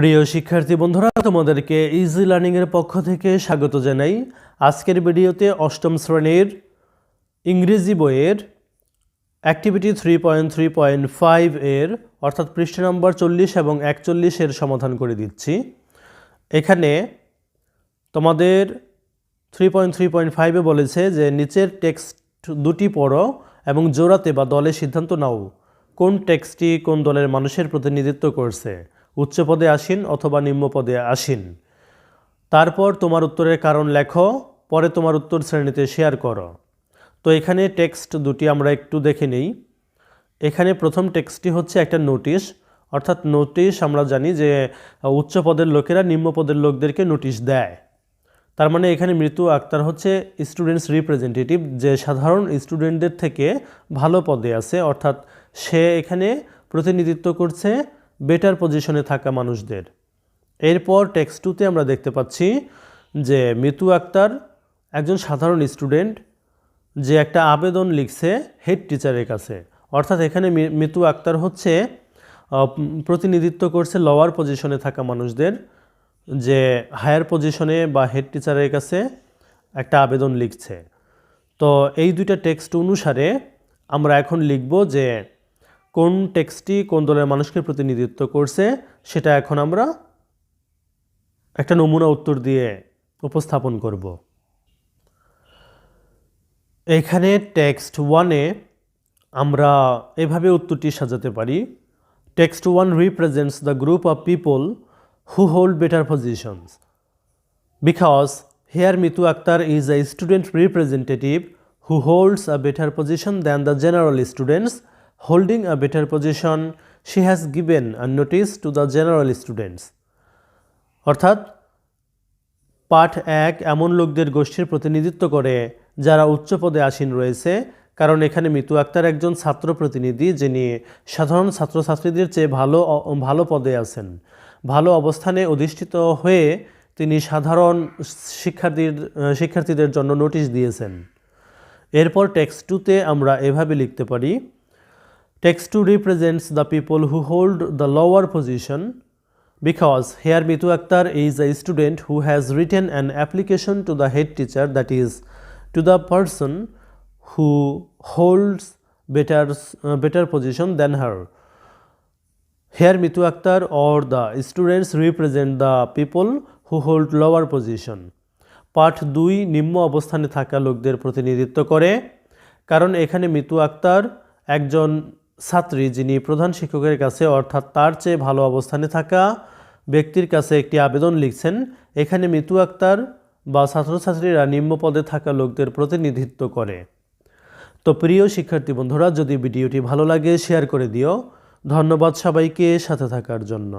প্রিয় শিক্ষার্থী বন্ধুরা, তোমাদেরকে ইজি লার্নিংয়ের পক্ষ থেকে স্বাগত জানাই। আজকের ভিডিওতে অষ্টম শ্রেণির ইংরেজি বইয়ের activity three point three point five এর, অর্থাৎ পৃষ্ঠা নম্বর চল্লিশ এবং একচল্লিশের সমাধান করে দিচ্ছি। এখানে তোমাদের থ্রি পয়েন্ট থ্রি পয়েন্ট ফাইভে বলেছে যে, নিচের টেক্সট দুটি পড়ো এবং জোড়াতে বা দলে সিদ্ধান্ত নাও। কোন টেক্সটটি কোন দলের মানুষের প্রতিনিধিত্ব করছে? উচ্চ পদে আসীন অথবা নিম্ন পদে আসীন। তারপর তোমার উত্তরের কারণ লেখো, পরে তোমার উত্তর শ্রেণীতে শেয়ার করো। তো এখানে টেক্সট দুটি আমরা একটু দেখে নিই। এখানে প্রথম টেক্সটটি হচ্ছে একটা নোটিশ, অর্থাৎ নোটিশ আমরা জানি যে উচ্চ পদের লোকেরা নিম্ন পদের লোকদেরকে নোটিশ দেয়। তার মানে এখানে মৃত্যু আক্তার হচ্ছে স্টুডেন্টস রিপ্রেজেন্টেটিভ, যে সাধারণ স্টুডেন্টদের থেকে ভালো পদে আছে, অর্থাৎ সে এখানে প্রতিনিধিত্ব করছে বেটার পজিশনে থাকা মানুষদের। এরপর টেক্সট টুতে আমরা দেখতে পাচ্ছি যে মিতু আক্তার একজন সাধারণ স্টুডেন্ট যে একটা আবেদন লিখছে হেড টিচারের কাছে। অর্থাৎ এখানে মিতু আক্তার হচ্ছে প্রতিনিধিত্ব করছে লোয়ার পজিশনে থাকা মানুষদের, যে হায়ার পজিশনে বা হেড টিচারের কাছে একটা আবেদন লিখছে। তো এই দুইটা টেক্সট অনুসারে আমরা এখন লিখব যে কোন টেক্সটটি কোন দলের মানুষকে প্রতিনিধিত্ব করছে, সেটা এখন আমরা একটা নমুনা উত্তর দিয়ে উপস্থাপন করব এখানে টেক্সট ওয়ানে আমরা এভাবে উত্তরটি সাজাতে পারি text one represents the group of people who hold better positions because here Mitu Akter is a student representative who holds a better position than the general students. Holding a better position, she has given a notice to the general students. অর্থাৎ পাঠ এক এমন লোকদের গোষ্ঠীর প্রতিনিধিত্ব করে যারা উচ্চ পদে আসীন রয়েছে কারণ এখানে মিতু আক্তার একজন ছাত্র প্রতিনিধি যিনি সাধারণ ছাত্রছাত্রীদের চেয়ে ভালো ভালো পদে আছেন ভালো অবস্থানে অধিষ্ঠিত হয়ে তিনি সাধারণ শিক্ষার্থীর শিক্ষার্থীদের জন্য নোটিশ দিয়েছেন এরপর টেক্সট টুতে আমরা এভাবে লিখতে পারি Text 2 represents the people who hold the lower position because here Mitu Akhtar is a student who has written an application to the head teacher that is to the person who holds better, uh, better position than her. Here Mitu Akhtar or the students represent the people who hold lower position. পাঠ দুই নিম্ন অবস্থানে থাকা লোকদের প্রতিনিধিত্ব করে কারণ এখানে মিতু আক্তার একজন ছাত্রী যিনি প্রধান শিক্ষকের কাছে অর্থাৎ তার চেয়ে ভালো অবস্থানে থাকা ব্যক্তির কাছে একটি আবেদন লিখছেন, এখানে মিতু আক্তার বা ছাত্রছাত্রীরা নিম্ন পদে থাকা লোকদের প্রতিনিধিত্ব করে। তো প্রিয় শিক্ষার্থী বন্ধুরা, যদি ভিডিওটি ভালো লাগে, শেয়ার করে দিও। ধন্যবাদ সবাইকে সাথে থাকার জন্য।